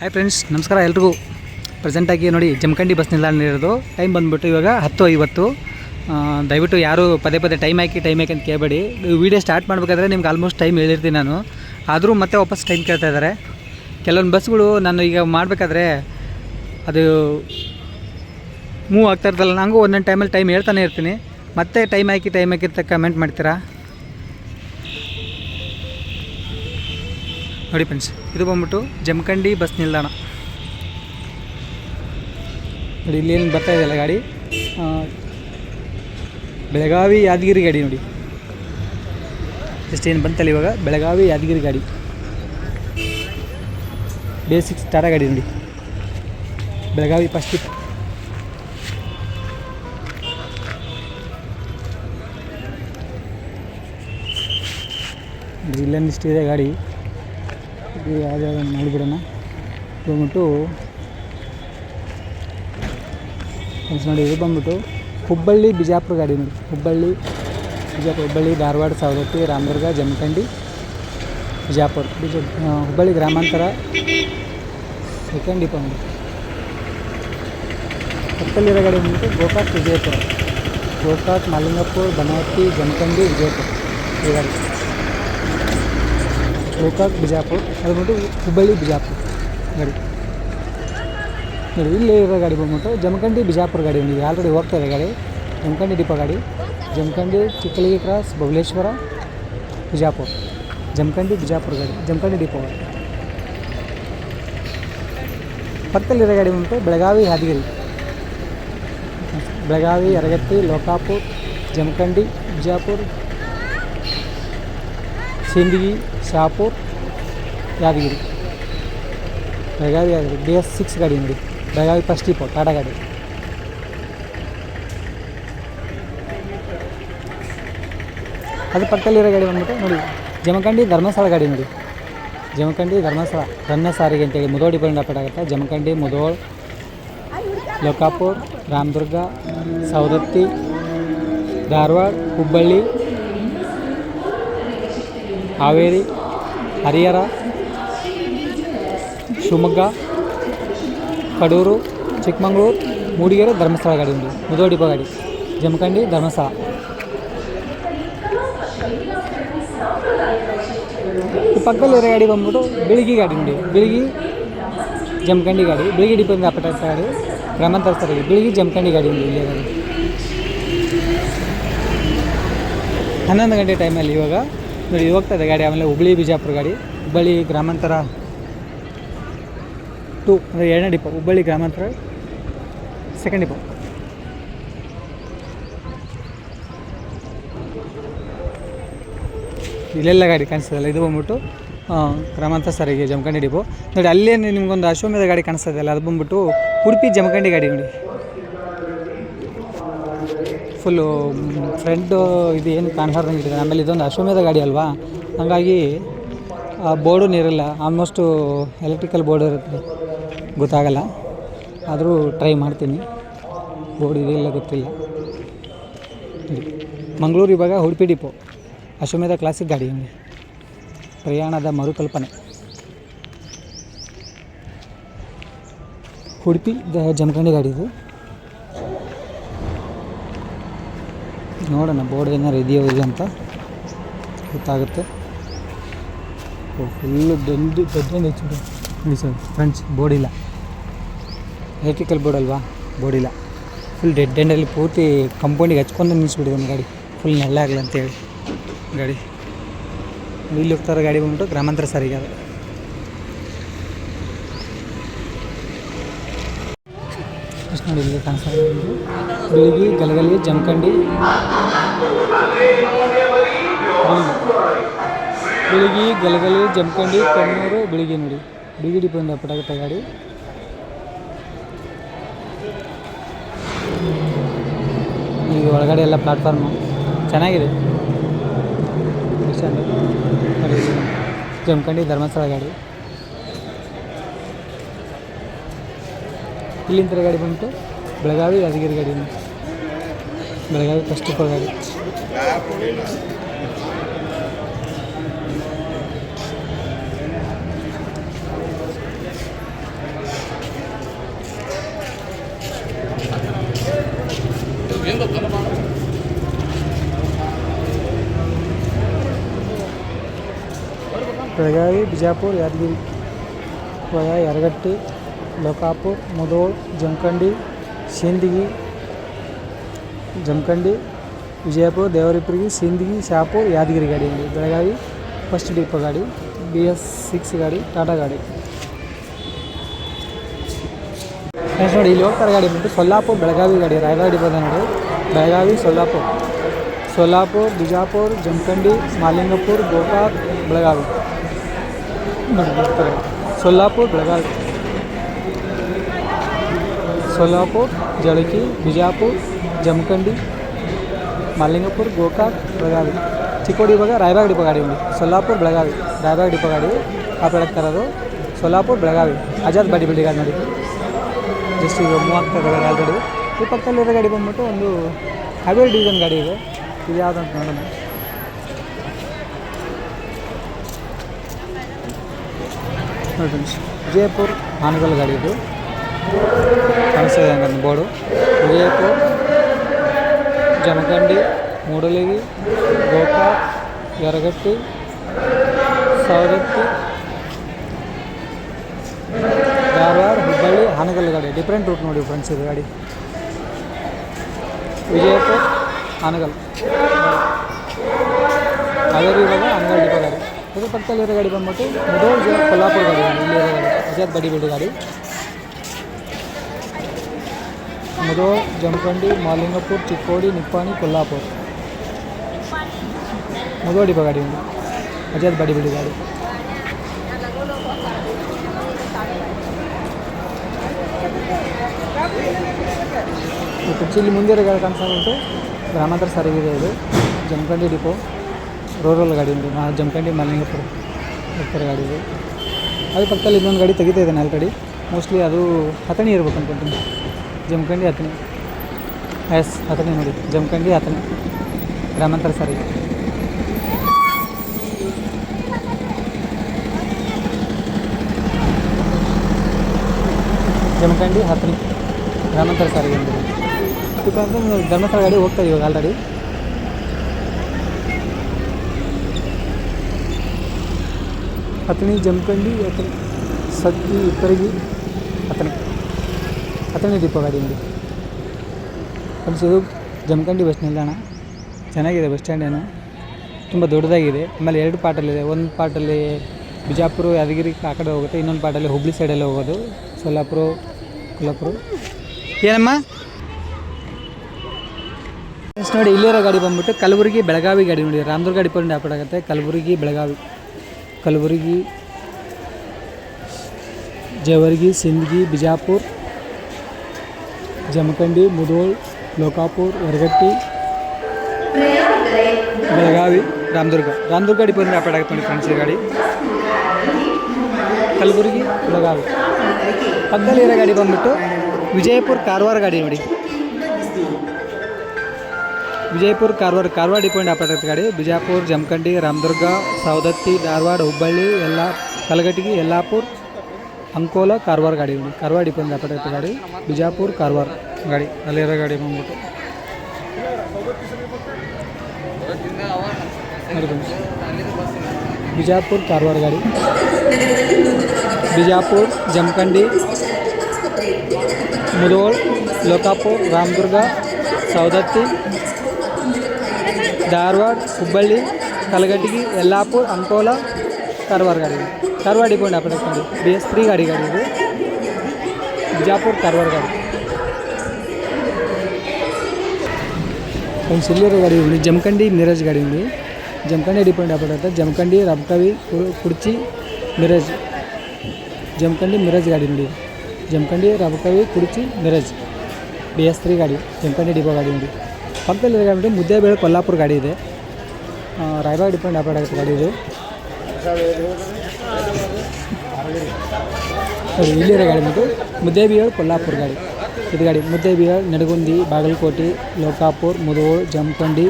Hi friends ನಮಸ್ಕಾರ ಎಲ್ರಿಗೂ. ಪ್ರೆಸೆಂಟಾಗಿ ನೋಡಿ, ಜಮಖಂಡಿ ಬಸ್ ನಿಲ್ದಾಣ ಇರೋದು. ಟೈಮ್ ಬಂದುಬಿಟ್ಟು ಇವಾಗ ಹತ್ತು ಐವತ್ತು. ದಯವಿಟ್ಟು ಯಾರು ಪದೇ ಪದೇ ಟೈಮ್ ಹಾಕಿ ಟೈಮ್ ಹಾಕಿ ಅಂತ ಕೇಳಬೇಡಿ. ವೀಡಿಯೋ ಸ್ಟಾರ್ಟ್ ಮಾಡಬೇಕಾದ್ರೆ ನಿಮ್ಗೆ ಆಲ್ಮೋಸ್ಟ್ ಟೈಮ್ ಹೇಳಿರ್ತೀನಿ ನಾನು. ಆದರೂ ಮತ್ತೆ ವಾಪಸ್ ಟೈಮ್ ಕೇಳ್ತಾ ಇದ್ದಾರೆ. ಕೆಲವೊಂದು ಬಸ್ಗಳು ನಾನು ಈಗ ಮಾಡಬೇಕಾದ್ರೆ ಅದು ಮೂವ್ ಆಗ್ತಾ ಇರ್ತಲ್ಲ ನನಗೂ ಒಂದೊಂದು ಟೈಮಲ್ಲಿ ಟೈಮ್ ಹೇಳ್ತಾನೆ ಇರ್ತೀನಿ. ಮತ್ತೆ ಟೈಮ್ ಹಾಕಿ ಟೈಮ್ ಹಾಕಿ ಅಂತ ಕಮೆಂಟ್ ಮಾಡ್ತೀರಾ? ನೋಡಿ ಫ್ರೆಂಡ್ಸ್, ಇದು ಬಂದ್ಬಿಟ್ಟು ಜಮಖಂಡಿ ಬಸ್ ನಿಲ್ದಾಣ. ನೋಡಿ ಇಲ್ಲಿ ಏನು ಬರ್ತಾ ಇದೆಯಲ್ಲ ಗಾಡಿ? ಬೆಳಗಾವಿ ಯಾದಗಿರಿ ಗಾಡಿ ನೋಡಿ. ಜಸ್ಟ್ ಏನು ಬಂತಲ್ಲ ಇವಾಗ? ಬೆಳಗಾವಿ ಯಾದಗಿರಿ ಗಾಡಿ. ಬೇಸಿಕ್ಸ್ ಟಾಟಾ ಗಾಡಿ ನೋಡಿ. ಬೆಳಗಾವಿ ಫಸ್ಟ್ ಇಲ್ಲೊಂದಿಷ್ಟು ಇದೆ ಗಾಡಿ. ಇದು ಯಾವ್ದು ನೋಡಿಬಿಡೋಣ ಇದು ಬಂದ್ಬಿಟ್ಟು ಫ್ರೆಂಡ್ಸ್ ನೋಡಿ ಇದು ಬಂದ್ಬಿಟ್ಟು ಹುಬ್ಬಳ್ಳಿ ಬಿಜಾಪುರ ಗಾಡಿ ನೋಡಿ ಹುಬ್ಬಳ್ಳಿ ಬಿಜಾಪುರ ಹುಬ್ಬಳ್ಳಿ ಧಾರವಾಡ ಸವದತ್ತಿ ರಾಮದುರ್ಗ ಜಮಖಂಡಿ ಬಿಜಾಪುರ ಬಿಜ ಆ, ಹುಬ್ಬಳ್ಳಿ ಗ್ರಾಮಾಂತರ ಸೆಕೆಂಡ್ ಡಿಪೋ ನೋಡಿ ಪಕ್ಕದಲ್ಲಿರೋ ಗಾಡಿ ಬಂದ್ಬಿಟ್ಟು ಗೋಕಾಕ್ ವಿಜಯಪುರ ಗೋಕಾಕ್ ಮಾಲಿಂಗಪುರ ಬನವಟ್ಟಿ ಜಮಖಂಡಿ ವಿಜಯಪುರ ಈ ಗಾಡಿ ಗೋಕಾಕ್, ಬಿಜಾಪುರ, ಅದು ಬಂದು ಹುಬ್ಬಳ್ಳಿ, ಬಿಜಾಪುರ ಗಾಡಿ. ನೋಡಿ, ಇಲ್ಲಿ ಇರೋ ಗಾಡಿ ಬಂದ್ಬಿಟ್ಟು ಜಮಖಂಡಿ, ಬಿಜಾಪುರ ಗಾಡಿ ನೀವು ಆಲ್ರೆಡಿ ಹೋಗ್ತಾ ಇದೆ ಗಾಡಿ. ಜಮಖಂಡಿ ದೀಪ ಗಾಡಿ. ಜಮಖಂಡಿ, ಚಿಕ್ಕಲಿಗೆ ಕ್ರಾಸ್, ಬಬಲೇಶ್ವರ, ಬಿಜಾಪುರ. ಜಮಖಂಡಿ, ಬಿಜಾಪುರ ಗಾಡಿ. ಜಮಖಂಡಿ ದೀಪ ಗಾಡಿ. ಪಕ್ಕದಲ್ಲಿರೋ ಗಾಡಿ ಬಂದ್ಬಿಟ್ಟು Belagavi, Yadgir. Belagavi ಯರಗತ್ತಿ Lokapur, Jamkhandi, Bijapur Sindagi Shapur Yadgiri Belagavi Yadgiri B S six ಗಾಡಿ ನೋಡಿ ಬೆಳಗಾವಿ ಫಸ್ಟ್ ಡಿಪೋ ಟಾಟಾ ಗಾಡಿ ಅದು ಪಕ್ಕದಲ್ಲಿರೋ ಗಾಡಿ ಬಂದ್ಬಿಟ್ಟು ನೋಡಿ ಜಮಖಂಡಿ ಧರ್ಮಸ್ಥಳ ಗಾಡಿ ನೋಡಿ ಜಮಖಂಡಿ ಧರ್ಮಸ್ಥಳ ರನ್ನ ಸಾರಿಗೆ ಅಂತೇಳಿ ಮುದೋಳ್ ಡಿಪೆಂಡ್ ಆಗುತ್ತೆ ಜಮಖಂಡಿ ಮುದೋಳ್ ಲೋಕಾಪುರ್ ರಾಮದುರ್ಗ ಸವದತ್ತಿ ಧಾರವಾಡ ಹುಬ್ಬಳ್ಳಿ ಹಾವೇರಿ ಹರಿಹರ ಶಿವಮೊಗ್ಗ ಕಡೂರು ಚಿಕ್ಕಮಗಳೂರು ಮೂಡಿಗೆರೆ ಧರ್ಮಸ್ಥಳ ಗಾಡಿ ಉಂಟು ಮುದೋ ಡಿಪೋ ಗಾಡಿ ಜಮಖಂಡಿ ಧರ್ಮಸ್ಥಳ ಈ ಪಕ್ಕದಲ್ಲಿರೋ ಗಾಡಿ ಬಂದ್ಬಿಟ್ಟು ಬೆಳಗಿ ಗಾಡಿ ನೋಡಿ ಬೆಳಗಿ ಜಮಖಂಡಿ ಗಾಡಿ ಬೆಳಗಿ ಡಿಪೋಯಿಂದ ಅಪಟ ಗಾಡಿ ಗ್ರಾಮಾಂತರ ಸಾರಿಗೆ ಬೆಳಗಿ ಜಮಖಂಡಿ ಗಾಡಿ ಉಂಟು ಇಲ್ಲಿ ಗಾಡಿ ಹನ್ನೊಂದು ಗಂಟೆ ಟೈಮಲ್ಲಿ ಇವಾಗ ನೋಡಿ ಹೋಗ್ತಾ ಇದೆ ಗಾಡಿ, ಆಮೇಲೆ ಹುಬ್ಳಿ ಬಿಜಾಪುರ ಗಾಡಿ. ಹುಬ್ಬಳ್ಳಿ ಗ್ರಾಮಾಂತರ ಟು, ಅಂದರೆ ಎರಡನೇ ಡಿಪೋ ಹುಬ್ಬಳ್ಳಿ ಗ್ರಾಮಾಂತರ ಸೆಕೆಂಡ್ ಡಿಪೋ ಇಲ್ಲೆಲ್ಲ ಗಾಡಿ ಕಾಣಿಸ್ತದಲ್ಲ, ಇದು ಬಂದ್ಬಿಟ್ಟು ಕ್ರಮಾಂತ ಸಾರಿಗೆ ಜಮಖಂಡಿ ಡಿಪೋ ನೋಡಿ ಅಲ್ಲೇ ನಿಮ್ಗೊಂದು ಅಶ್ವಮೇಧ ಗಾಡಿ ಕಾಣಿಸ್ತದಲ್ಲ, ಅದು ಬಂದ್ಬಿಟ್ಟು ಉಡುಪಿ ಜಮಖಂಡಿ ಗಾಡಿ ನೋಡಿ. ಫುಲ್ಲು ಫ್ರಂಟು ಇದು ಏನು ಕಾಣಿಸ್ದಂಗೆ ಇಟ್ಟಿದೆ ಆಮೇಲೆ ಇದೊಂದು ಅಶ್ವಮೇಧ ಗಾಡಿ ಅಲ್ವಾ? ಹಾಗಾಗಿ ಆ ಬೋರ್ಡು ನೀರಿಲ್ಲ. ಆಲ್ಮೋಸ್ಟು ಎಲೆಕ್ಟ್ರಿಕಲ್ ಬೋರ್ಡ್ ಇರುತ್ತೆ. ಗೊತ್ತಾಗಲ್ಲ. ಆದರೂ ಟ್ರೈ ಮಾಡ್ತೀನಿ. ಬೋರ್ಡ್ ಇದೆಲ್ಲ ಗೊತ್ತಿಲ್ಲ. ಮಂಗಳೂರು ಇವಾಗ ಉಡುಪಿ ಡಿಪೋ ಅಶ್ವಮೇಧ ಕ್ಲಾಸಿಕ್ ಗಾಡಿ ಪ್ರಯಾಣದ ಮರುಕಲ್ಪನೆ. ಉಡುಪಿ ಜಮಖಂಡಿ ಗಾಡಿ ಇದು. ನೋಡೋಣ ಬೋರ್ಡ್ ಏನಾರು ಇದೆಯೋ ಇಲ್ಲ ಅಂತ ಗೊತ್ತಾಗುತ್ತೆ. ಫುಲ್ಲು ದೊಡ್ಡ ಹೆಚ್ಚು ಸರ್ ಫ್ರೆಂಡ್ಸ್ ಬೋರ್ಡಿಲ್ಲ ಎಲೆಕ್ಟ್ರಿಕಲ್ ಬೋರ್ಡ್ ಅಲ್ವಾ? ಬೋರ್ಡಿಲ್ಲ ಫುಲ್ ಡೆಡ್ ಎಂಡಲ್ಲಿ ಪೂರ್ತಿ ಕಂಪೌಂಡಿಗೆ ಹಚ್ಕೊಂಡು ನಿಲ್ಲಿಸ್ಬಿಟ್ಟಿದ್ದಾನೆ ಗಾಡಿ. ಫುಲ್ ನೆಲ್ಲ ಆಗಲಿ ಅಂತೇಳಿ ಗಾಡಿ. ಇಲ್ಲಿ ಹೋಗ್ತಾರೋ ಗಾಡಿ ಬಂದ್ಬಿಟ್ಟು ಗ್ರಾಮಾಂತರ ಸಾರಿಗೆ ಅದು. ನೋಡಿ, ಇಲ್ಲಿ ಕಾಣಿಸ್ತಾ. ಬೆಳಗಿ ಗಲಗಲಿ, ಜಮಖಂಡಿ. ಬೆಳಗಿ ಗಲಗಲಿ, ಜಮಖಂಡಿ, ಕಣ್ಣೂರು ಬಿಳಿಗಿ ನೋಡಿ. ಬೆಳಿಗ್ಗೆ ಡಿಪೋಯಿಂದ ಪಟಾಗುತ್ತೆ ಗಾಡಿ ಈಗ ಒಳಗಡೆ ಎಲ್ಲ ಪ್ಲಾಟ್ಫಾರ್ಮು ಚೆನ್ನಾಗಿದೆ. ಚಂದ. ಜಮಖಂಡಿ ಧರ್ಮಸ್ಥಳ ಗಾಡಿ. ಇಲ್ಲಿಂದ ಗಾಡಿ ಬಂತು ಬೆಳಗಾವಿ ಯಾದಗಿರಿ ಗಾಡಿ ಬೆಳಗಾವಿ ಫಸ್ಟ್ ಗಾಡಿ ಬೆಳಗಾವಿ ಬಿಜಾಪುರ ಯಾದಗಿರಿ ಹೊಯ ಯರಗಟ್ಟಿ ಲೋಕಾಪುರ್ ಮುದೋಳ್ ಜಮಖಂಡಿ ಸಿಂದಗಿ ಜಮಖಂಡಿ ವಿಜಯಪುರ ದೇವರಿಪುರಿಗೆ ಸಿಂದಗಿ ಶಾಪುರ್ ಯಾದಗಿರಿ ಗಾಡಿ ఉంది ಬೆಳಗಾವಿ ಫಸ್ಟ್ ಡಿಪೋ ಗಾಡಿ ಬಿ ಎಸ್ ಸಿಕ್ಸ್ ಗಾಡಿ ಟಾಟಾ ಗಾಡಿ ನೆಕ್ಸ್ಟ್ ನೋಡಿ ಇಲ್ಲಿ ಹೋಗ್ತಾರೆ ಗಾಡಿ ಬಂದು ಸೊಲ್ಲಾಪುರ್ ಬೆಳಗಾವಿ ಗಾಡಿ ರಾಯಬಾಗ ಡಿಪೋದ ನೋಡಿ ಬೆಳಗಾವಿ ಸೊಲ್ಲಾಪುರ್ ಸೊಲ್ಲಾಪುರ್ ಬಿಜಾಪುರ್ ಜಮಖಂಡಿ ಮಾಲಿಂಗಪುರ್ ಗೋಕಾಕ್ ಬೆಳಗಾವಿ ನೋಡಿ ಹೋಗ್ತಾರೆ ಸೊಲ್ಲಾಪುರ್ ಬೆಳಗಾವಿ ಸೊಲ್ಲಾಪುರ್ ಜಳಕಿ ಬಿಜಾಪುರ್ ಜಮಖಂಡಿ ಮಾಲಿಂಗಪುರ್ ಗೋಕಾಕ್ ಬೆಳಗಾವಿ ಚಿಕ್ಕೋಡಿ ಇವಾಗ ರಾಯಬಾಗ್ ಡಿಪೋ ಗಾಡಿ ఉంది ಸೊಲ್ಲಾಪುರ್ ಬೆಳಗಾವಿ ರಾಯಬಾಗ್ ಡಿಪೋ ಗಾಡಿ ಕಾಪಾಡಕ್ಕೆ ತರೋದು ಸೊಲ್ಲಾಪುರ್ ಬೆಳಗಾವಿ ಆಜಾದ್ ಬಾಡಿ ಬಿಲ್ಡಿ ಗಾಡಿ ನೋಡಿ ಜಸ್ಟ್ ಈಗ ಮೂವ್ ಆಗ್ತಾ ಇದ್ದಾರೆ ಆಲ್ರೆಡಿ ಈ ಪಕ್ಕದಲ್ಲಿರೋ ಗಾಡಿ ಬಂದ್ಬಿಟ್ಟು ಒಂದು ಹೈವೇ ಡಿವಿಷನ್ ಗಾಡಿ ಇದೆ ಇದು ಯಾವುದಂತ ನೋಡೋಣ ನೋಡಿ ಫ್ರೆಂಡ್ಸ್ ವಿಜಯಪುರ್ ಹಾನಗಲ್ ಗಾಡಿ ಇದು ಕಾಣಿಸ್ತಿದೆ ಹಂಗಂದು ಬೋರ್ಡು ವಿಜಯಪುರ್ ಜಮಖಂಡಿ ಮೂಡಲಗಿ ಗೋಕಾಕ್ ಯರಗಟ್ಟಿ ಸವದತ್ತಿ ಧಾರವಾಡ ಹುಬ್ಬಳ್ಳಿ ಹಾನಗಲ್ ಗಾಡಿ ಡಿಫ್ರೆಂಟ್ ರೂಟ್ ನೋಡಿ ಫ್ರೆಂಡ್ಸ್ ಇದು ಗಾಡಿ ವಿಜಯಪುರ ಹಾನಗಲ್ ಹಾವೇರಿ ಇವಾಗ ಹಾನಗಲ್ ಡಿಪೋ ಗಾಡಿ ಅದ್ರ ಪಕ್ಕದಲ್ಲಿರೋ ಗಾಡಿ ಬಂದ್ಬಿಟ್ಟು ಮುದೋಳ್ ಜಿಲ್ಲಾ ಕೊಲ್ಲಾಪುರ ಗಾಡಿ ನೋಡಿ ಇಲ್ಲಿರೋ ಗಾಡಿ ಅಜಾದ್ ಬಡಿ ಬಿಡಿ ಗಾಡಿ ಮುದೋಳ್ ಜಮಖಂಡಿ, ಮಾಲಿಂಗಪುರ, ಚಿಕ್ಕೋಡಿ, ನಿಪ್ಪಾಣಿ, ಕೊಲ್ಲಾಪುರ. ಮುದೋಳ್ ಡಿಪೋ ಗಾಡಿ ಒಂದು ಅಜಾದ್ ಬಡಿ ಬಿಡಿ ಗಾಡಿ ಇಲ್ಲಿ ಮುಂದೆ ಗಾಡಿ ಕಾಣಿಸ್ತಾ ಉಂಟು. ಗ್ರಾಮಾಂತರ ಸಾರಿಗೆ ಇದೆ ಜಮಖಂಡಿ ಡಿಪೋ. ರೂರಲ್ ಗಾಡಿ ಉಂಟು. ನಾ ಜಮಖಂಡಿ ಮಲ್ಲಿಂಗಪುರ ಹೋಗ್ತಾರೆ ಗಾಡಿ ಇದು. ಅದ್ರ ಪಕ್ಕದಲ್ಲಿ ಇನ್ನೊಂದು ಗಾಡಿ ತೆಗಿತಾ ಇದ್ದಾನೆ ಆಲ್ರೆಡಿ ಮೋಸ್ಟ್ಲಿ ಅದು ಹತಣಿ ಇರ್ಬೇಕು ಅನ್ಕೊಂತೀನಿ ಜಮಖಂಡಿ ಹತಣಿ ಎಸ್ ಹತಣಿ ನೋಡಿ ಜಮಖಂಡಿ ಹತಣಿ ಗ್ರಾಮಾಂತರ ಸಾರಿಗೆ ಜಮಖಂಡಿ ಹತ್ತನಿ ಗ್ರಾಮಾಂತರ ಸಾರಿಗೆ ಅಂತ ಯಾಕಂದ್ರೆ ಧರ್ಮಸ್ಥಳ ಗಾಡಿ ಹೋಗ್ತಾ ಇವಾಗ ಆಲ್ರೆಡಿ ಹತ್ತನಿ ಜಮಖಂಡಿ ಹತ್ತನಿ ಸದ್ದಿ ಇಪ್ಪರಿಗೆ ಹತ್ತನಿ ಹತ್ತನಿ ಡಿಪೋ ಗಾಡಿ ಫ್ರೆಂಡ್ಸ್, ಇದು ಜಮಖಂಡಿ ಬಸ್ ನಿಲ್ದಾಣ. ಚೆನ್ನಾಗಿದೆ ಬಸ್ ಸ್ಟ್ಯಾಂಡ್ ಏನು. ತುಂಬ ದೊಡ್ಡದಾಗಿದೆ. ಆಮೇಲೆ ಎರಡು ಪಾರ್ಟಲ್ಲಿದೆ ಒಂದು ಪಾರ್ಟಲ್ಲಿ ಬಿಜಾಪುರ, ಯಾದಗಿರಿ ಆ ಕಡೆ ಹೋಗುತ್ತೆ. ಇನ್ನೊಂದು ಪಾರ್ಟಲ್ಲಿ ಹುಬ್ಳಿ ಸೈಡಲ್ಲಿ ಹೋಗೋದು. ಸೊಲ್ಲಾಪುರ, ಕೊಲ್ಲಾಪುರ. ಏನಮ್ಮ? ನೋಡಿ, ಇಲ್ಲಿರೋ ಗಾಡಿ ಬಂದ್ಬಿಟ್ಟು ಕಲಬುರಗಿ ಬೆಳಗಾವಿ ಗಾಡಿ ನೋಡಿ. ರಾಮದುರ್ಗ ಡಿಪೋಯಿಂದ ಆಪರೇಟ್ ಆಗುತ್ತೆ ಕಲಬುರಗಿ, ಬೆಳಗಾವಿ. ಕಲಬುರಗಿ, ಜವರ್ಗಿ, ಸಿಂದಗಿ, ಬಿಜಾಪುರ. ಜಮಖಂಡಿ ಮುದೋಳ್ ಲೋಕಾಪುರ್ ಯರಗಟ್ಟಿ ಬೆಳಗಾವಿ ರಾಮದುರ್ಗ ರಾಮದುರ್ಗ ಡಿಪೋದಿಂದ ಆಪರೇಟ್ ಆಗುತ್ತೆ ನೋಡಿ ಫ್ರೆಂಡ್ಸ್ ಈ ಗಾಡಿ ಕಲಬುರಗಿ ಬೆಳಗಾವಿ ಪಕ್ಕದಲ್ಲಿರೋ ಗಾಡಿ ಬಂದ್ಬಿಟ್ಟು ವಿಜಯಪುರ ಕಾರವಾರ ಗಾಡಿ ನೋಡಿ ವಿಜಯಪುರ ಕಾರವಾರ ಕಾರವಾರ ಡಿಪೋಯಿಂದ ಆಪರೇಟ್ ಆಗುತ್ತೆ ಗಾಡಿ ಬಿಜಾಪುರ ಜಮಖಂಡಿ ರಾಮದುರ್ಗ ಸವದತ್ತಿ ಧಾರವಾಡ ಹುಬ್ಬಳ್ಳಿ ಎಲ್ಲ ಕಲಗಟ್ಟಿಗೆ ಯಲ್ಲಾಪುರ ಅಂಕೋಲ ಕಾರವಾರ ಗಾಡಿ ನೋಡಿ ಕಾರವಾರ ಡಿಪೋಯಿಂದ ಆಪರೇಟ್ ಆಗುತ್ತೆ ಗಾಡಿ ಬಿಜಾಪುರ ಕಾರವಾರ ಗಾಡಿ ಅಲ್ಲಿರೋ ಗಾಡಿ ಬಂದ್ಬಿಟ್ಟು ನೋಡಿ ಬನ್ನಿ. ಬಿಜಾಪುರ ಕಾರವಾರ ಗಾಡಿ ಬಿಜಾಪುರ ಜಮಖಂಡಿ ಮುದೋಳ್ ಲೋಕಾಪುರ್ ರಾಮದುರ್ಗ ಸವದತ್ತಿ ಧಾರವಾಡ ಹುಬ್ಬಳ್ಳಿ ಕಲಗಟ್ಟಿಗೆ ಯಲ್ಲಾಪುರ ಅಂಕೋಲ ಕಾರವಾರ ಗಾಡಿ ಕಾರವಾರ ಡಿಪೋಂಡ್ ಆಪರೇಟ್ ಮಾಡಿ ಬಿ ಎಸ್ ತ್ರೀ ಗಾಡಿ ಗಾಡಿ ಇದು ಬಿಜಾಪುರ ಕಾರವಾರ ಗಾಡಿ ಒಂದು ಸಿಲ್ಲಿರೋ ಗಾಡಿ ఉంది ಜಮಖಂಡಿ ಮಿರಜ್ ಗಾಡಿ ఉంది ಜಮಖಂಡಿ ಡಿಪೋಂಡ್ ಆಪರೇಟ್ ಆಗುತ್ತೆ ಜಮಖಂಡಿ ರಬ್ಕವಿ ಕು- ಕುರ್ಚಿ ಮಿರಜ್ ಜಮಖಂಡಿ ಮಿರಜ್ ಗಾಡಿ ನೋಡಿ ಜಮಖಂಡಿ ರಬಕವಿ ಕುರ್ಚಿ ಮಿರಜ್ ಬಿ ಎಸ್ ತ್ರೀ ಗಾಡಿ ಜಮಖಂಡಿ ಡಿಪೋ ಗಾಡಿ ನೋಡಿ ಪಕ್ಕದಲ್ಲಿ ಗಾಡಿ ಮುದ್ದೇಬೇಳೆ ಕೊಲ್ಲಾಪುರ ಗಾಡಿ ಇದೆ ಆ, ರಾಯಬಾಗ್ ಡಿಪೆಂಡ್ ಆಪರೇಟ್ ಆಗುತ್ತೆ ಗಾಡಿ ಇದು ಅದು ಇಲ್ಲಿರೋ ಗಾಡಿ ಬಂದು ಮುದ್ದೇಬಿಹಾಳ್ ಕೊಲ್ಲಾಪುರ ಗಾಡಿ ಇದು ಗಾಡಿ ಮುದ್ದೇಬಿಹಾಳ್ ನಡಗುಂದಿ ಬಾಗಲಕೋಟೆ ಲೋಕಾಪುರ್ ಮುದೋಳ್ ಜಮಖಂಡಿ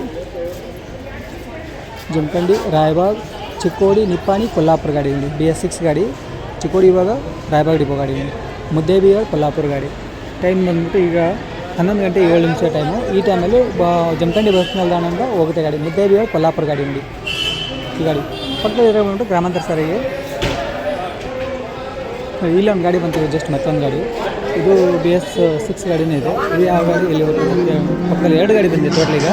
ಜಮಖಂಡಿ ರಾಯಬಾಗ್ ಚಿಕ್ಕೋಡಿ ನಿಪ್ಪಾಣಿ ಕೊಲ್ಲಾಪುರ ಗಾಡಿ ನೋಡಿ ಬಿ ಎಸ್ ಸಿಕ್ಸ್ ಗಾಡಿ ಚಿಕ್ಕೋಡಿ ಇವಾಗ ರಾಯಬಾಗ್ ಡಿಪೋ ಗಾಡಿ ನೋಡಿ ಮುದ್ದೇಬಿಹಾಳ್ ಕೊಲ್ಲಾಪುರ ಗಾಡಿ ಟೈಮ್ ಬಂದ್ಬಿಟ್ಟು ಈಗ ಹನ್ನೊಂದು ಗಂಟೆ ಏಳು ನಿಮಿಷ ಟೈಮು ಈ ಟೈಮಲ್ಲಿ ಬ ಜಮಖಂಡಿ ಬಸ್ ನಿಲ್ದಾಣದಿಂದ ಹೋಗುತ್ತೆ ಗಾಡಿ ಮುದ್ದೇಬಿಹಾಳ್ ಕೊಲ್ಲಾಪುರ ಗಾಡಿ ನೋಡಿ ಈ ಗಾಡಿ ಪಕ್ಕದಲ್ಲಿ ಬಂದ್ಬಿಟ್ಟು ಗ್ರಾಮಾಂತರ ಸಾರಿಗೆ ಇಲ್ಲಿ ಒಂದು ಗಾಡಿ ಬಂತು ಜಸ್ಟ್ ಮತ್ತೊಂದು ಗಾಡಿ ಇದು ಬಿ ಎಸ್ ಸಿಕ್ಸ್ ಗಾಡಿನೇ ಇದೆ. ಇದು ಯಾವ ಗಾಡಿ ಇಲ್ಲಿ ಪಕ್ಕದಲ್ಲಿ ಎರಡು ಗಾಡಿ ಬಂದಿದೆ ಟೋಟಲ್ ಈಗ.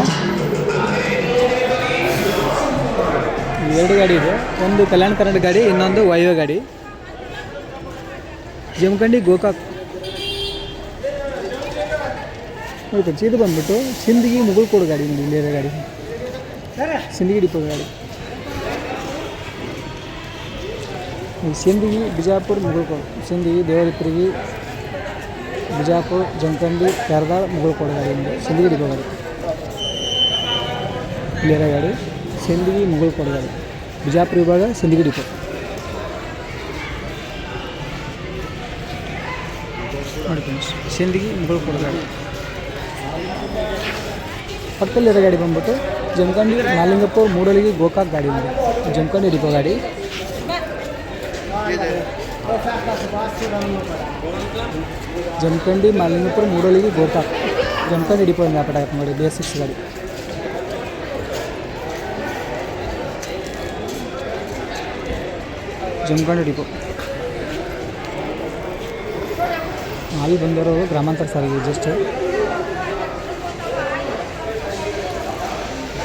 ಎರಡು ಗಾಡಿ ಇದೆ. ಒಂದು ಕಲ್ಯಾಣ ಕರ್ನಾಟಕ ಗಾಡಿ, ಇನ್ನೊಂದು ವೈಯೋ ಗಾಡಿ. ಜಮಖಂಡಿ ಗೋಕಾಕ್. ಓಕೆ ಇದು ಬಂದ್ಬಿಟ್ಟು ಸಿಂದಗಿ ಮುಗುಳ್ಕೋಡು ಗಾಡಿ ನೋಡಿ ಇಲ್ಲಿರೋ ಗಾಡಿ. ಸಿಂದಗಿ ಡಿಪೋ ಗಾಡಿ. ಸಿಂದಗಿ, ಬಿಜಾಪುರ, ಮುಗುಳ್ಕೋಡು. ಸಿಂದಗಿ ದೇವರಿಪುರಿಗೆ ಬಿಜಾಪುರ, ಜಮಖಂಡಿ ಕ್ಯಾರದಾಳ್ ಮುಗುಳ್ಕೋಡು ಗಾಡಿ ಇದೆ ಸಿಂದಗಿ ಡಿಪೋ ಗಾಡಿ ಸಿಂದಗಿ ಮುಗುಳ್ಕೋಡು ಗಾಡಿ ಬಿಜಾಪುರ ವಿಭಾಗ ಸಿಂದಗಿ ಡಿಪೋ ನೋಡಿ ಫ್ರೆಂಡ್ಸ್ ಸಿಂದಗಿ ಮುಗುಳ್ಕೋಡು ಗಾಡಿ ಪಕ್ಕದಲ್ಲಿರೋ ಗಾಡಿ ಬಂದ್ಬಿಟ್ಟು ಜಮಖಂಡಿ ಮಾಲಿಂಗಪುರ ಮೂಡಲಿಗೆ, ಗೋಕಾಕ್ ಗಾಡಿ ಇದೆ ಜಮಖಂಡಿ ಡಿಪೋ ಗಾಡಿ. ಜಮಖಂಡಿ ಮಾಲಿಂಗಪುರ ಮೂಡಲಿಗೆ ಗೋಕಾಕ್ ಜಮಖಂಡಿ ಡಿಪೋ ವ್ಯಾಪಾರ ಆಗತ್ತೆ ನೋಡಿ ಬಿ ಎಸ್ ಸಿಕ್ಸ್ ಗಾಡಿ ಜಮಖಂಡಿ ಡಿಪೋ ಅಲ್ಲಿ ಬಂದಿರೋರು ಗ್ರಾಮಾಂತರ ಸಾರಿಗೆ ಜಸ್ಟ್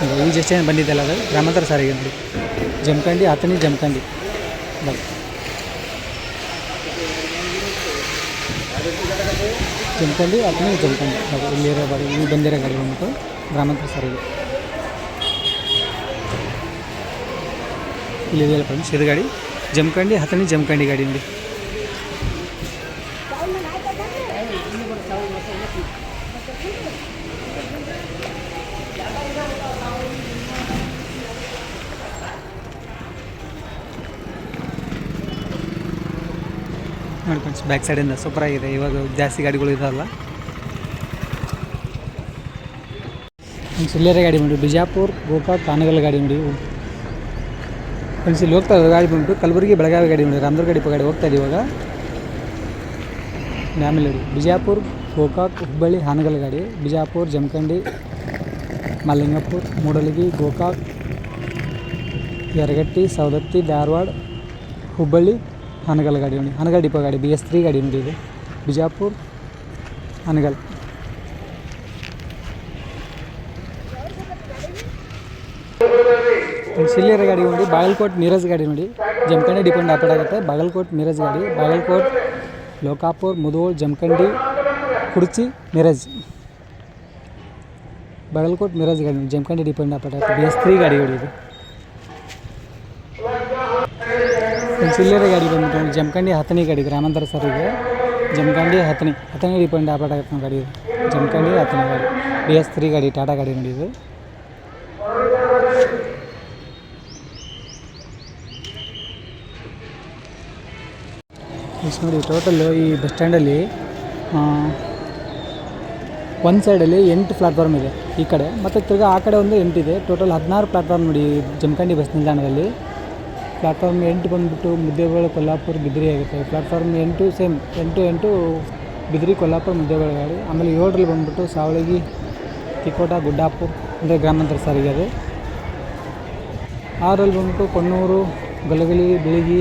ಈಗ ಈ ಜಸ್ಟ್ ಏನು ಬಂದಿದ್ದಲ್ಲ ಅದು ಗ್ರಾಮಾಂತರ ಸಾರಿಗೆ ನೋಡಿ ಜಮಖಂಡಿ ಆತನಿ ಜಮಖಂಡಿ ಬೈ ಜಮಖಂಡಿ ಆತನಿ ಜಮಖಂಡಿ ಹೌದು ಇಲ್ಲಿರೋ ಗಾಡಿ ಇಲ್ಲಿ ಬಂದಿರೋ ಗಾಡಿ ಬಂದ್ಬಿಟ್ಟು ಗ್ರಾಮಾಂತರ ಸಾರಿಗೆ ಇಲ್ಲಿ ಇದೆಯಲ್ಲ ಫ್ರೆಂಡ್ಸ್ ಇದು ಗಾಡಿ ಜಮಖಂಡಿ ಹತ್ತನೇ ಜಮಖಂಡಿ ಗಾಡಿ ನೋಡಿ ಫ್ರೆಂಡ್ಸ್ ಬ್ಯಾಕ್ ಸೈಡಿಂದ ಸೂಪರ್ ಆಗಿದೆ. ಇವಾಗ ಜಾಸ್ತಿ ಗಾಡಿಗಳು ಇದಾವಲ್ಲ ಫ್ರೆಂಡ್ಸ್ ಗಾಡಿ ನೋಡಿ ಬಿಜಾಪುರ್, ಗೋಕಾಕ್, ಕಾನಗಲ್ ಗಾಡಿ ನೋಡಿ. ಫ್ರೆಂಡ್ಸ್, ಇಲ್ಲಿ ಹೋಗ್ತಾ ಇದ್ದಾರೆ ಗಾಡಿ ಬಂದ್ಬಿಟ್ಟು ಕಲಬುರಗಿ ಬೆಳಗಾವಿ ಗಾಡಿ ನೋಡಿ. ರಾಮದುರ್ಗ ಗಾಡಿ ಗಾಡಿ ಹೋಗ್ತಾ ಇದೆ ಇವಾಗ. ಆಮೇಲೆ ಬಿಜಾಪುರ್, ಗೋಕಾಕ್, ಹುಬ್ಬಳ್ಳಿ, ಹಾನಗಲ್ ಗಾಡಿ. ಬಿಜಾಪುರ್, ಜಮಖಂಡಿ, ಮಲ್ಲಿಂಗಪುರ್, ಮೂಡಲಗಿ, ಗೋಕಾಕ್, ಯರಗಟ್ಟಿ, ಸವದತ್ತಿ, ಧಾರವಾಡ, ಹುಬ್ಬಳ್ಳಿ ಹಾನಗಲ್ ಗಾಡಿ ನೋಡಿ ಹಾನಗಲ್ ಡಿಪೋ ಗಾಡಿ ಬಿ ಎಸ್ ತ್ರೀ ಗಾಡಿ ನೋಡಿ ಇದು ಬಿಜಾಪುರ್ ಹಾನಗಲ್ ಸಿಲ್ಲಿಯರ ಗಾಡಿ ನೋಡಿ ಬಾಗಲಕೋಟ್ ಮಿರಜ್ ಗಾಡಿ ನೋಡಿ ಜಮಖಂಡಿ ಡಿಪೆಂಡ್ ಆಪರೇಟ್ ಆಗುತ್ತೆ ಬಾಗಲಕೋಟ್ ಮಿರಜ್ ಗಾಡಿ ಬಾಗಲಕೋಟ್ ಲೋಕಾಪುರ್ ಮುಧೋಳ್ ಜಮಖಂಡಿ ಕುರ್ಚಿ ಮಿರಜ್ ಬಾಗಲಕೋಟ್ ಮಿರಜ್ ಗಾಡಿ ನೋಡಿ ಜಮಖಂಡಿ ಡಿಪೆಂಡ್ ಆಪರೇಟ್ ಆಗುತ್ತೆ ಬಿ ಎಸ್ ತ್ರೀ ಗಾಡಿಗಳು ಇದು ಸಿಲ್ಲಿಯರ ಗಾಡಿ ಬಂದ್ಬಿಟ್ಟು ಜಮಖಂಡಿ ಹತ್ತನೇ ಗಾಡಿ, ಗ್ರಾಮಾಂತರ ಸಾರಿಗೆ ಜಮಖಂಡಿ ಹತ್ತನೇ ಹತ್ತನೇ ಡಿಪೆಂಡ್ ಆಪರೇಟ್ ಗಾಡಿ ಇದು. ಜಮಖಂಡಿ ಹತ್ತನೇ ಗಾಡಿ ಬಿ ಎಸ್ ತ್ರೀ ಗಾಡಿ ಟಾಟಾ ಗಾಡಿ ನೋಡಿ ಇದು ಇಷ್ಟು ನೋಡಿ ಟೋಟಲ್ಲು ಈ ಬಸ್ ಸ್ಟ್ಯಾಂಡಲ್ಲಿ ಒಂದು ಸೈಡಲ್ಲಿ ಎಂಟು ಪ್ಲಾಟ್ಫಾರ್ಮ್ ಇದೆ ಈ ಕಡೆ. ಮತ್ತು ತಿರ್ಗಿ ಆ ಕಡೆ ಒಂದು ಎಂಟಿದೆ. ಟೋಟಲ್ ಹದಿನಾರು ಪ್ಲಾಟ್ಫಾರ್ಮ್ ನೋಡಿ, ಜಮಖಂಡಿ ಬಸ್ ನಿಲ್ದಾಣದಲ್ಲಿ. ಪ್ಲಾಟ್ಫಾರ್ಮ್ ಎಂಟು ಬಂದುಬಿಟ್ಟು ಮುದ್ದೇಬೇಳೆ ಕೊಲ್ಲಾಪುರ ಬಿದ್ರಿ ಆಗುತ್ತೆ. ಪ್ಲಾಟ್ಫಾರ್ಮ್ ಎಂಟು ಸೇಮ್, ಎಂಟು ಎಂಟು ಬಿದ್ರಿ ಕೊಲ್ಲಾಪುರ ಮುದ್ದೇಬೇಳೆ ಗಾಡಿ. ಆಮೇಲೆ ಏಳರಲ್ಲಿ ಬಂದುಬಿಟ್ಟು ಸಾವಳಗಿ, ತಿಕೋಟ, ಗುಡ್ಡಾಪುರ ಅಂದರೆ ಗ್ರಾಮಾಂತರ ಸಾರಿಗೆ ಅದು. ಆರಲ್ಲಿ ಬಂದುಬಿಟ್ಟು ಕೊಣ್ಣೂರು, ಗಲಗಲಿ, ಬಿಳಿಗಿ,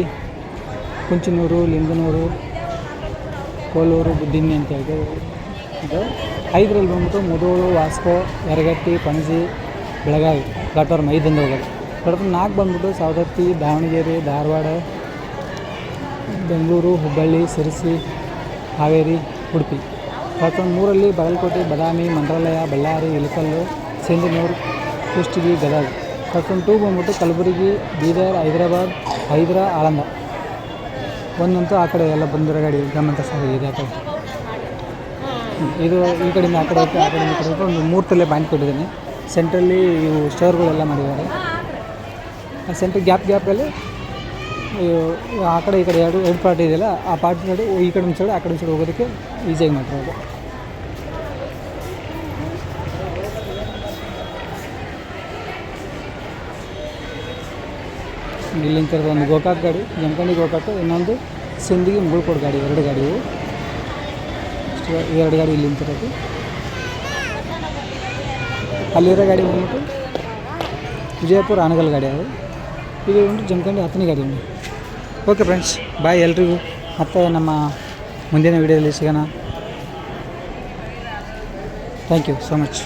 ಕುಂಚನೂರು, ಲಿಂಗನೂರು, ಕೋಲೂರು, ಬುದ್ದಿನ್ನಿ ಅಂತ ಹೇಳಿ ಇದು ಐದರಲ್ಲಿ ಬಂದುಬಿಟ್ಟು ಮುದೋಳು, ವಾಸ್ಕೋ, ಯರಗಟ್ಟಿ, ಪಣಜಿ, ಬೆಳಗಾವಿ, ಪ್ಲಾಟ್ಫಾರ್ಮ್ ಐದಿಂದ ಹೋಗೋದು. ಪ್ಲಾಟ್ಫಾರ್ಮ್ ನಾಲ್ಕು ಬಂದ್ಬಿಟ್ಟು ಸವದತ್ತಿ, ದಾವಣಗೆರೆ, ಧಾರವಾಡ, ಬೆಂಗಳೂರು, ಹುಬ್ಬಳ್ಳಿ, ಸಿರಸಿ, ಹಾವೇರಿ, ಉಡುಪಿ. ಕಳ್ಕೊಂಡು ಮೂರಲ್ಲಿ ಬಾಗಲಕೋಟೆ, ಬದಾಮಿ, ಮಂತ್ರಾಲಯ, ಬಳ್ಳಾರಿ, ಇಳಕಲ್ಲು ಸಿಂಧನೂರು ಕುಷ್ಟಗಿ, ಗದಗ. ಕಳ್ಕೊಂಡು ಟೂ ಬಂದ್ಬಿಟ್ಟು ಕಲಬುರಗಿ, ಬೀದರ್, ಹೈದರಾಬಾದ್, ಹೈದರಾ, ಆಳಂದ. ಒಂದಂತೂ ಆ ಕಡೆ ಎಲ್ಲ ಬಂದಿರೋ ಗಾಡಿ ಸಾರಿಗೆ ಇದೆ ಆ ಕಡೆ. ಇದು ಈ ಕಡೆಯಿಂದ ಆ ಕಡೆ ಆ ಕಡೆ ಒಂದು ಮೂರು ತಲೆ ಬ್ಯಾಂಕ್ ಕೊಟ್ಟಿದ್ದೀನಿ. ಸೆಂಟ್ರಲ್ಲಿ ಇವು ಸ್ಟೋರ್ಗಳೆಲ್ಲ ಮಾಡಿದ್ದಾರೆ. ಸೆಂಟ್ರ್ ಗ್ಯಾಪ್ ಗ್ಯಾಪಲ್ಲಿ ಆ ಕಡೆ, ಈ ಕಡೆ ಎರಡು ಎರಡು ಪಾರ್ಟಿ ಇದೆಯಲ್ಲ ಆ ಪಾರ್ಟ್ ಸೈಡು ಈ ಕಡೆ ಒಂದು ಆ ಕಡೆ ಒಂದು ಹೋಗೋದಕ್ಕೆ ಈಸಿಯಾಗಿ ಮಾಡ್ತಾರೆ ಇಲ್ಲಿಂದ ಒಂದು ಗೋಕಾಕ್ ಗಾಡಿ, ಜಮಖಂಡಿ ಗೋಕಾಕ್, ಇನ್ನೊಂದು ಸಿಂಧಿಗೆ ಮುಗುಳ್ಕೋಡು ಗಾಡಿ, ಎರಡು ಗಾಡಿ ಇಷ್ಟು ಎರಡು ಗಾಡಿ ಇಲ್ಲಿಂದ ತರೋದು ಅಲ್ಲಿರೋ ಗಾಡಿ ಬಂದ್ಬಿಟ್ಟು ವಿಜಯಪುರ ಆನಗಲ್ ಗಾಡಿ ಅದು. ಇದು ಉಂಟು ಜಮಖಂಡಿ ಹತ್ತನೇ ಗಾಡಿ ಉಂಟು ಓಕೆ ಫ್ರೆಂಡ್ಸ್ ಬಾಯ್ ಎಲ್ರಿಗೂ. ಮತ್ತೆ ನಮ್ಮ ಮುಂದಿನ ವೀಡಿಯೋದಲ್ಲಿ ಸಿಗೋಣ. Thank you so much